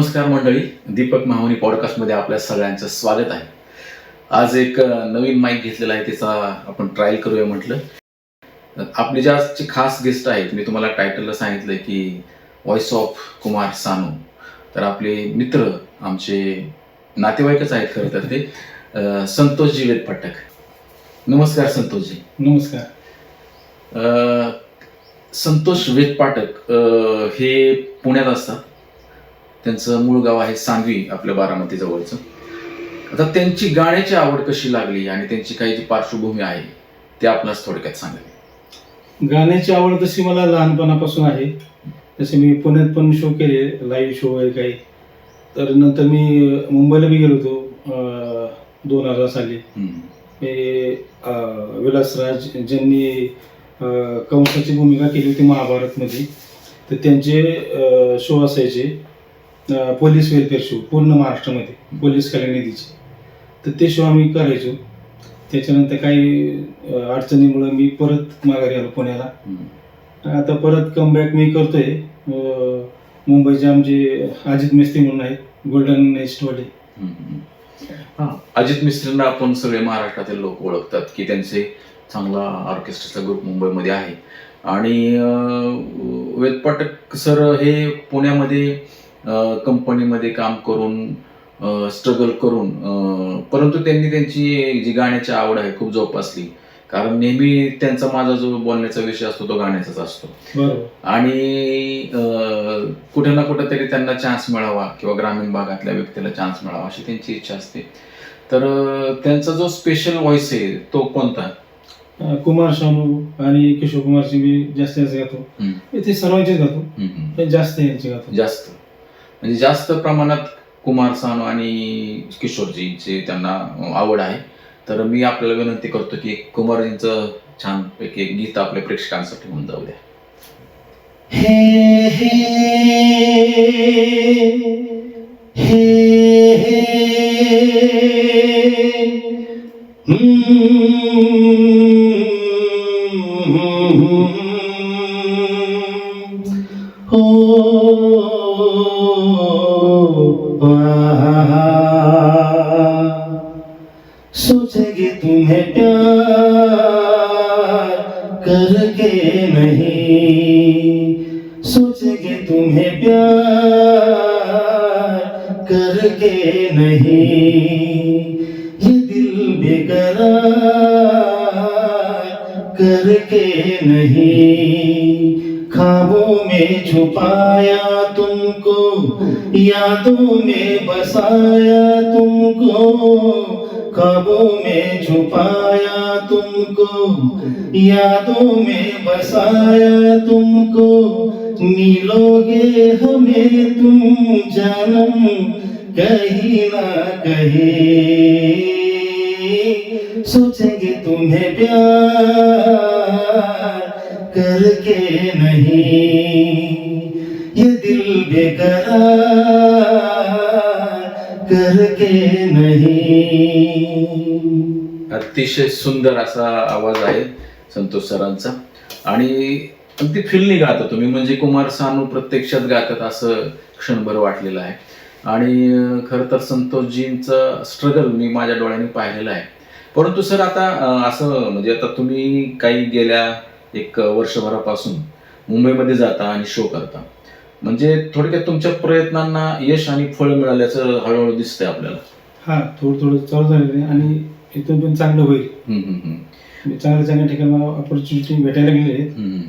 नमस्कार मंडळी दीपक माहुनी पॉडकास्टमध्ये आपल्या सगळ्यांचं स्वागत आहे. आज एक नवीन माईक घेतलेला आहे त्याचा आपण ट्रायल करूया म्हटलं. आपले जे आजचे खास गेस्ट आहेत मी तुम्हाला टायटलला सांगितलं की व्हॉइस ऑफ कुमार सानू तर आपले मित्र आमचे नातेवाईकच आहेत खरं तर ते संतोषजी वेद पाठक नमस्कार संतोषजी. नमस्कार. संतोष वेद पाठक हे पुण्यात असतात. त्यांचं मूळ गाव आहे सांगवी आपल्या बारामती जवळचं. आता त्यांची गाण्याची आवड कशी लागली आणि त्यांची काही जी पार्श्वभूमी आहे ते आपणास थोडक्यात सांगावी गाण्याची आवड तशी मला लहानपणापासून आहे जसे मी पुण्यात पण शो केले लाईव्ह शो आहे काही. तर नंतर मी मुंबईला बी गेलो होतो दोन हजार साली. विलासराज ज्यांनी कंसाची भूमिका केली होती महाभारतमध्ये तर त्यांचे शो असायचे. पोलीस वेलफेअर शो पूर्ण महाराष्ट्रामध्ये पोलीस कल्याण निधीचे तर ते शो आम्ही करायचो. त्याच्यानंतर काही अडचणीमुळं मी परत माघारी आलो पुण्याला. आता परत कमबॅक मी करतोय. मुंबईचे आमचे अजित मिस्त्री म्हणून आहेत गोल्डन नेस्टवाले. हा. अजित मिस्त्रींना आपण सगळे महाराष्ट्रातील लोक ओळखतात की त्यांचे चांगला ऑर्केस्ट्राचा ग्रुप मुंबईमध्ये आहे. आणि अं, वेद पाठक सर हे पुण्यामध्ये कंपनीमध्ये काम करून स्ट्रगल करून परंतु त्यांनी त्यांची जी गाण्याची आवड आहे खूप जोपासली. कारण नेहमी त्यांचा माझा जो बोलण्याचा विषय असतो तो गाण्याचाच असतो. बरोबर. आणि कुठे ना कुठे तरी त्यांना चान्स मिळावा किंवा ग्रामीण भागातल्या व्यक्तीला चान्स मिळावा अशी त्यांची इच्छा असते. तर त्यांचा जो स्पेशल व्हॉइस आहे तो कोणता? कुमार शानू आणि किशोर कुमारची मी जास्त जास्त गातो. ते सर्वांचेच गातो. जास्त यांचे गातो. जास्त. म्हणजे जास्त प्रमाणात कुमार सानू आणि किशोरजींची त्यांना आवड आहे. तर मी आपल्याला विनंती करतो की कुमारजींचं छान पैकी एक गीत आपल्या प्रेक्षकांसाठी होऊन जाऊ द्या. हे तुम्हें प्यार करके नहीं। सोचेंगे तुम्हें प्यार करके नहीं। ये दिल बेकरार करके नहीं। ख्वाबों में छुपाया तुमको, यादों में बसाया तुमको ख्वाबों में छुपाया तुमको, यादों में बसाया तुमको। मिलोगे हमें तुम जन्म, कहीं ना कहीं। सोचेंगे तुम्हें प्यार करके नहीं। ये दिल बेकरार करके नहीं। अतिशय सुंदर असा आवाज आहे संतोष सरांचा. आणि अगदी फिल्मी गाता तुम्ही म्हणजे कुमार सानू प्रत्यक्षात गातात असं क्षणभर वाटलेलं आहे. आणि खरं तर संतोषजींचं स्ट्रगल मी माझ्या डोळ्याने पाहिलेलं आहे. परंतु सर आता असं म्हणजे आता तुम्ही काही गेल्या एक वर्षभरापासून मुंबईमध्ये जाता आणि शो करता. म्हणजे थोडक्यात तुमच्या प्रयत्नांना यश आणि फळ मिळाल्याचं हळूहळू दिसतंय आपल्याला. हा थोडं थोडं चालू झालेलं आहे आणि इथून पण चांगलं होईल. हम्म, हम्म, हम्म. चांगल्या चांगल्या ठिकाणी ऑपॉर्च्युनिटी भेटायला गेले आहेत. हम्म,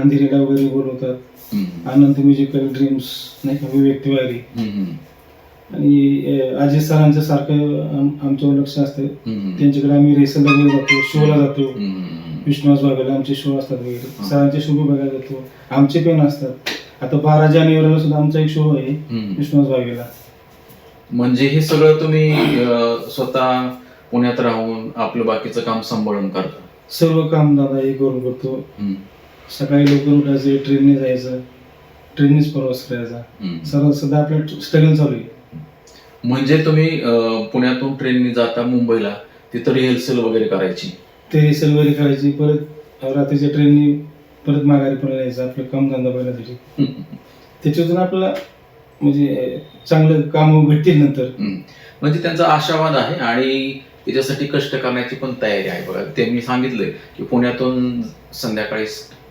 अंधेरीला वगैरे बोलवतात. हम्म, आनंद म्युझिकल ड्रीम्स नाही का विवेक तिवारी हम्म, हम्म, आणि अं, अजित सरांचं सारखं आम- आमच्यावर लक्ष असतं. हम्म, त्यांच्याकडे आम्ही रेसलला वगैरे जातो शोला जातो. हम्म. विष्णुवास बघायला आमचे शो असतात वगैरे. सरांचे शो बी बघायला जातो. आमचे पण असतात. आता बारा जानेवारीला सुद्धा आमचा एक शो आहे हम्म. बागेला. म्हणजे हे सगळं तुम्ही अं, स्वतः पुण्यात राहून आपलं बाकीचं काम सांभाळून करता? सर्व काम दादा हे करून करतो. हम्म, सकाळी लवकर उठायचं ट्रेनने जायचं ट्रेननेच प्रवास करायचा. हम्म. सर्व सध्या आपलं स्ट्रगल चालू आहे. म्हणजे तुम्ही अं, पुण्यातून ट्रेनने जाता मुंबईला तिथं रिहर्सल वगैरे करायची? ते रेसल वगैरे करायची परत रात्रीच्या ट्रेननी परत माघारी पण यायचं आपलं काम धंदा बघण्यासाठी त्याच्यातून आपल्याला म्हणजे चांगलं काम भेटतील नंतर. म्हणजे त्यांचा आशावाद आहे आणि त्याच्यासाठी कष्ट करण्याची पण तयारी आहे. बघा त्यांनी सांगितलंय की पुण्यातून संध्याकाळी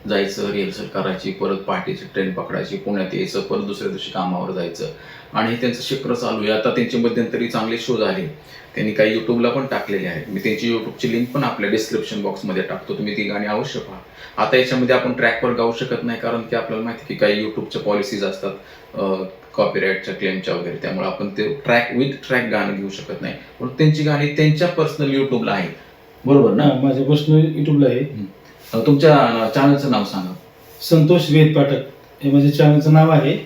जायचं रिहर्सल करायची परत पहाटेची ट्रेन पकडायची पुण्यात यायचं परत दुसऱ्या दिवशी कामावर जायचं. आणि हे त्यांचं शिखर चालू आहे. आता त्यांचे मध्यंतरी चांगले शो झाले. त्यांनी काही युट्यूबला पण टाकलेले आहेत. मी त्यांची युट्यूबची लिंक पण आपल्या डिस्क्रिप्शन बॉक्समध्ये टाकतो. तुम्ही ती गाणी अवश्य पहा. आता याच्यामध्ये आपण ट्रॅकवर गाऊ शकत नाही कारण की आपल्याला माहिती की काही युट्यूबच्या पॉलिसीज असतात कॉपीराईटच्या क्लेमच्या वगैरे. त्यामुळे आपण ते ट्रॅक विथ ट्रॅक गाणं घेऊ शकत नाही. पण त्यांची गाणी त्यांच्या पर्सनल युट्यूबला आहेत. बरोबर ना? माझ्या पर्सनल युट्यूबला आहे. तुमच्या चॅनलचं नाव सांगा. संतोष वेद पाठक. हे माझ्या चॅनलचं नाव आहे.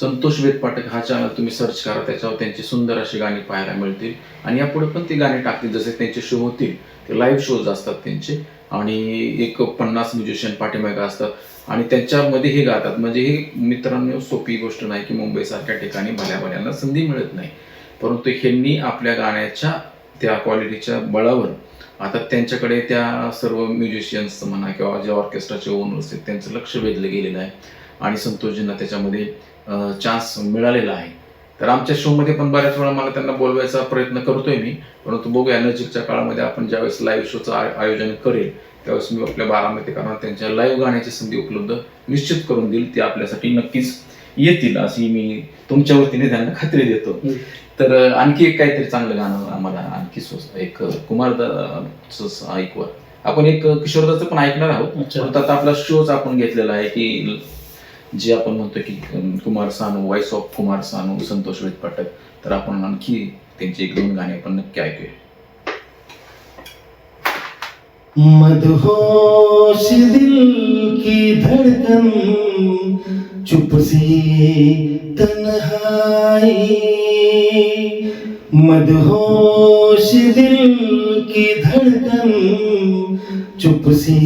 संतोष वेद पाठक हा चॅनल तुम्ही सर्च करा त्याच्यावर त्यांची सुंदर अशी गाणी पाहायला मिळतील. आणि यापुढे पण ती गाणी टाकतील जसे त्यांचे शो होतील ते लाईव्ह शोज असतात त्यांचे. आणि एक पन्नास म्युझिशियन पाठीमागे असतात. आणि त्यांच्यामध्ये हे गातात म्हणजे ही मित्रांनो सोपी गोष्ट नाही की मुंबईसारख्या ठिकाणी भल्या भल्यांना संधी मिळत नाही. परंतु ह्यांनी आपल्या गाण्याच्या त्या क्वालिटीच्या बळावर आता त्यांच्याकडे त्या सर्व म्युझिशियन्स म्हणा किंवा जे ऑर्केस्ट्राचे ओनर्स आहेत त्यांचं लक्ष वेधलं गेलेलं आहे. आणि संतोषजींना त्याच्यामध्ये चान्स मिळालेला आहे. तर आमच्या शोमध्ये पण बऱ्याच वेळा मला त्यांना बोलवायचा प्रयत्न करतोय मी. परंतु बघूया नजीकच्या काळामध्ये आपण ज्यावेळेस लाईव्ह शोचं आयोजन करेल त्यावेळेस मी आपल्या बारामतीकरांना त्यांच्या लाईव्ह गाण्याची संधी उपलब्ध निश्चित करून देईल ती आपल्यासाठी नक्कीच येतील अशी मी तुमच्या वतीने त्यांना खात्री देतो. तर आणखी एक काहीतरी चांगलं गाणं आम्हाला आणखी एक कुमारदाच ऐकवा. आपण एक किशोरदाचं पण ऐकणार आहोत. आता आपला शोच आपण घेतलेला आहे की जे आपण म्हणतो की कुमार सानू वॉइस ऑफ कुमार सानू संतोष वेद पाठक तर आपण आणखी त्यांची एक दोन गाणी आपण नक्की ऐकूया. मदहोश दिल की धड़कन चुप सी तन्हाई। मदहोश दिल की धड़कन चुप सी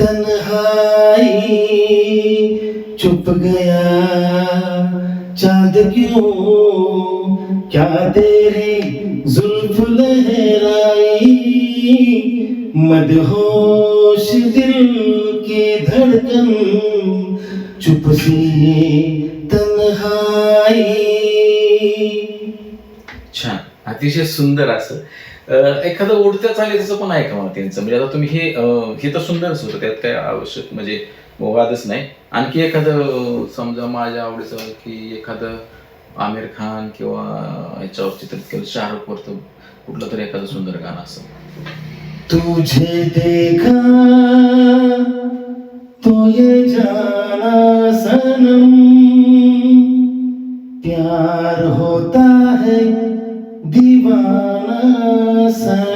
तन्हाई। चुप गया। चांद क्यों क्या तेरी जुल्फ लहराई? मदहोश दिल की धड़कन चुप सी तन्हाई। छान अतिशय सुंदर असं. एखादं उडत्या चालीचं पण ऐका मला त्यांचं? म्हणजे आता तुम्ही हे हे तर सुंदरच होतं त्यात काय आवश्यक म्हणजे वादच नाही. आणखी एखादं समजा माझ्या आवडीचं की एखादं आमिर खान किंवा याच्यावर चित्रित केलं शाहरुख वरत कुठलं तरी एखादं सुंदर गाणं असं. तुझे देखा तो ये जाना सनम. प्यार होता है दीवाना सनम.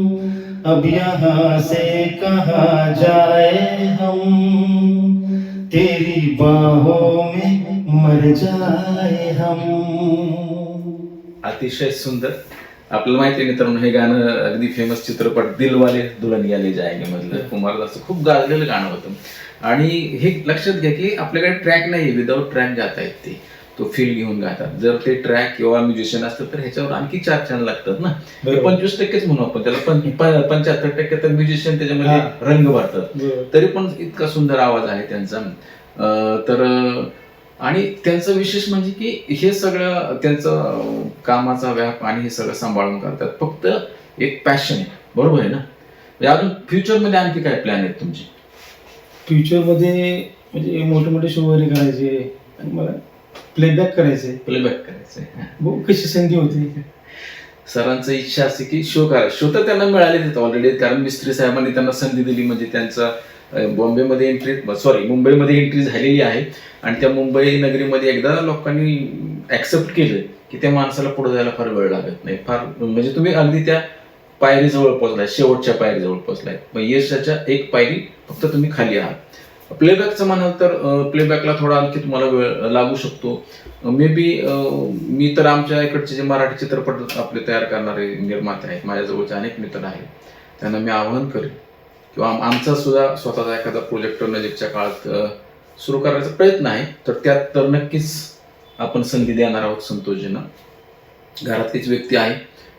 अब यहाँ से कहा जाए हम। तेरी बाहों में मर जाए हम। अतिशय सुंदर। आपल्याला माहिती आहे मित्रांनो हे गाणं अगदी फेमस चित्रपट दिलवाले दुल्हनिया ले जाएंगे मधलं कुमारदासचं खूप गाजलेलं गाणं होतं. आणि हे लक्षात घ्या की आपल्याकडे ट्रॅक नाही विदाऊट ट्रॅक गाता येत ते. तो फील घेऊन गातात जर ते ट्रॅक किंवा म्युझिशियन असतात तर ह्याच्यावर आणखी चार छान लागतात ना. पंचवीस टक्केच म्हणू आपण. त्याला पण पंच्याहत्तर टक्के तर म्युझिशियन त्याच्यामध्ये. रंग भरतात. तरी पण इतका सुंदर आवाज आहे त्यांचा. तर आणि त्यांचं विशेष म्हणजे की हे सगळं त्यांचं कामाचा व्याप आणि हे सगळं सांभाळून करतात. फक्त एक पॅशन आहे. बरोबर आहे ना? म्हणजे अजून फ्युचरमध्ये आणखी काय प्लॅन आहेत तुमचे? फ्युचरमध्ये म्हणजे मोठे मोठे शो वगैरे करायचे. आणि मला प्लेबॅक करायचे प्लेबॅक करायचंय बघू कशी संधी होती. सरांचं इच्छा असते की शो करा. शो तर त्यांना मिळालेच ऑलरेडी कारण मिस्त्री साहेबांनी त्यांना संधी दिली. म्हणजे त्यांचा बॉम्बेमध्ये एंट्री सॉरी मुंबईमध्ये एंट्री झालेली आहे. आणि त्या मुंबई नगरीमध्ये एकदा लोकांनी ऍक्सेप्ट केलं की त्या माणसाला पुढे जायला फार वेळ लागत नाही. फार म्हणजे तुम्ही अगदी त्या पायरीजवळ पोहोचलाय शेवटच्या पायरीजवळ पोहोचलाय. मग यशाच्या एक पायरी फक्त तुम्ही खाली आहात. प्लेबॅकचं म्हणाल तर प्लेबॅकला थोडा आणखी तुम्हाला वेळ लागू शकतो. मे बी मी तर आमच्या इकडचे जे मराठी चित्रपट आपले तयार करणारे निर्माते आहेत माझ्याजवळचे अनेक मित्र आहेत. त्यांना मी आवाहन करेन किंवा आमचा सुद्धा स्वतःचा एखादा प्रोजेक्ट नजीकच्या काळात सुरू करायचा प्रयत्न आहे. तर त्यात तर नक्कीच आपण संधी देणार आहोत संतोषजींना. घरातलीच व्यक्ती आहे.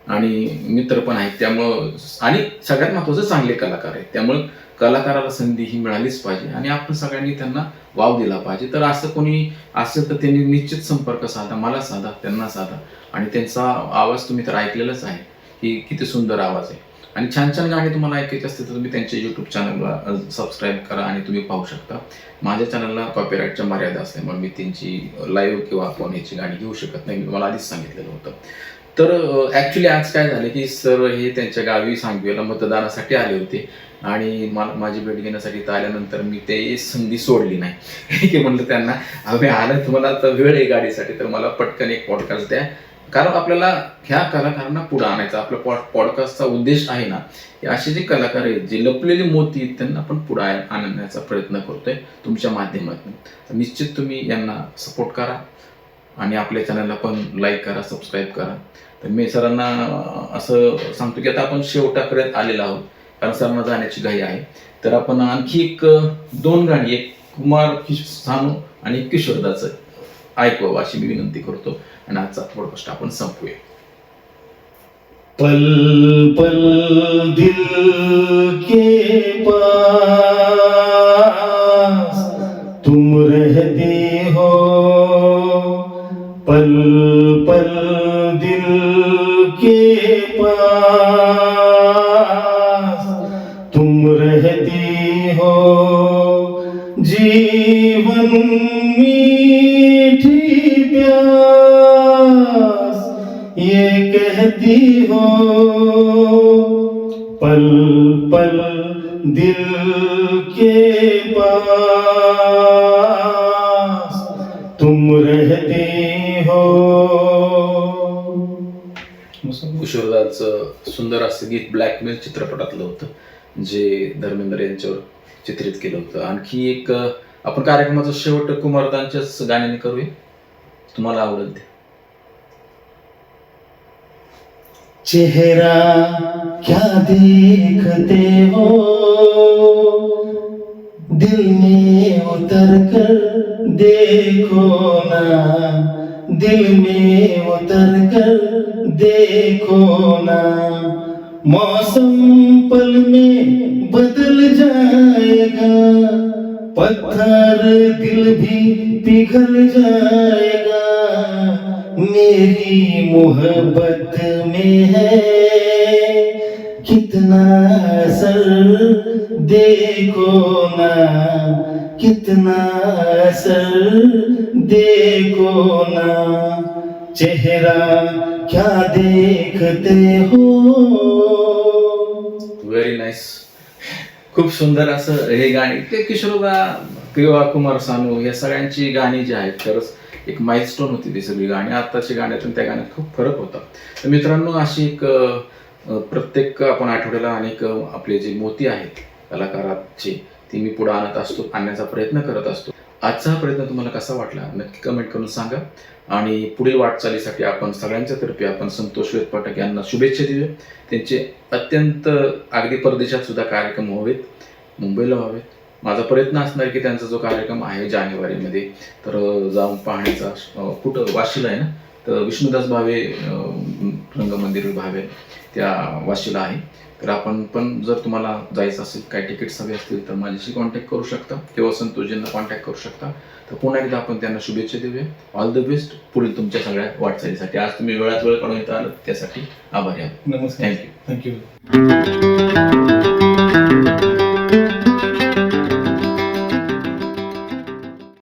आणि मित्र पण आहेत. त्यामुळं आणि सगळ्यात महत्वाचं चांगले कलाकार आहेत. त्यामुळं कलाकाराला संधी ही मिळालीच पाहिजे आणि आपण सगळ्यांनी त्यांना वाव दिला पाहिजे. तर असं कोणी असेल तर त्यांनी निश्चित संपर्क साधा मला साधा त्यांना साधा. आणि त्यांचा आवाज तुम्ही तर ऐकलेलाच आहे की किती सुंदर आवाज आहे. आणि छान छान गाणी तुम्हाला ऐकायची असतील तर तुम्ही त्यांच्या यूट्यूब चॅनलला सबस्क्राईब करा आणि तुम्ही पाहू शकता. माझ्या चॅनलला कॉपीराईटच्या मर्यादा असल्यामुळे मी त्यांची लाईव्ह किंवा फोन याची गाणी घेऊ शकत नाही. मी आधीच सांगितलेलं होतं. तर ॲक्च्युली आज काय झालं की सर हे त्यांच्या गावी सांगवीला मतदानासाठी आले होते. आणि मला माझी भेट घेण्यासाठी इथं आल्यानंतर मी ते संधी सोडली नाही. की म्हणलं त्यांना आम्ही आलं तुम्हाला आता वेळ आहे गाडीसाठी तर मला पटकन एक पॉडकास्ट द्या. कारण आपल्याला ह्या कलाकारांना पुढे आणायचा आपल्या पॉड पॉडकास्टचा उद्देश आहे ना की असे जे कलाकार आहेत जे लपलेली मोती आहेत त्यांना आपण पुढे आणण्याचा प्रयत्न करतोय तुमच्या माध्यमातून. निश्चित तुम्ही यांना सपोर्ट करा. आणि आपल्या चॅनलला पण लाईक करा सबस्क्राईब करा. तर मी सरांना असं सांगतो की आता आपण शेवटाकडे आलेलो आहोत. कारण सरांना जाण्याची घाई आहे. तर आपण आणखी एक दोन गाणी एक कुमार किश- सानू आणि किशोरदाचं ऐकवावं अशी मी विनंती करतो. आणि आजचा पॉडकास्ट आपण संपूया. पल पल दिल के पास पल पल दिल के पास तुम रहती हो, जीवन मीठी प्यास, ये कहती हो, पल पल दिल के पास। किशोरदाचं सुंदर असं गीत ब्लॅकमेल चित्रपटातलं होतं जे धर्मेंद्र यांच्यावर चित्रित केलं होतं. आणखी एक आपण कार्यक्रमाचा शेवट कुमारदांच्याच गाण्याने करूया. तुम्हाला आवडेल ते. चेहरा क्या देखते हो? दिल में उतर कर देखो ना। दिल में उतर कर देखो ना। मौसम पल में बदल जाएगा पत्थर दिल भी पिघल जाएगा। मेरी मोहब्बत में है कितना असर देखो ना कितना असर देखो ना। चेहरा क्या देखते हो? व्हेरी नाईस खूप सुंदर असं हे गाणी ते किशोरदा किंवा कुमार सानू या सगळ्यांची गाणी जी आहेत खरंच एक माइलस्टोन होती ती सगळी गाणी. आत्ताची गाण्यातून त्या गाण्यात खूप फरक होता. तर मित्रांनो अशी एक प्रत्येक आपण आठवड्याला अनेक आपले जे मोती आहेत कलाकाराचे ती मी पुढे आणत असतो आणण्याचा प्रयत्न करत असतो. आजचा प्रयत्न तुम्हाला कसा वाटला? नक्की कमेंट करून सांगा. आणि पुढील वाटचालीसाठी आपण सगळ्यांच्या तर्फे आपण संतोष वेद पाठक यांना शुभेच्छा देऊया. त्यांचे अत्यंत अगदी परदेशात सुद्धा कार्यक्रम व्हावेत मुंबईला व्हावेत. माझा प्रयत्न असणार की त्यांचा जो कार्यक्रम आहे जानेवारीमध्ये तर जाऊन पाहण्याचा कुठं वाशीला आहे ना तर विष्णुदास भावे अं, रंगमंदिर भावे त्या वाशीला आहे. तर आपण पण जर तुम्हाला जायचं असेल काही तिकीट्स हवे असतील तर माझ्याशी कॉन्टॅक्ट करू शकता. किंवा संतोषजींना कॉन्टॅक्ट करू शकता. तर पुन्हा एकदा आपण त्यांना शुभेच्छा देऊया. ऑल द बेस्ट पुढील तुमच्या सगळ्या वाटचालीसाठी. आज तुम्ही वेळात वेळ काढून इथं आलात त्यासाठी आभारी आहोत. नमस्कार. Thank you thank you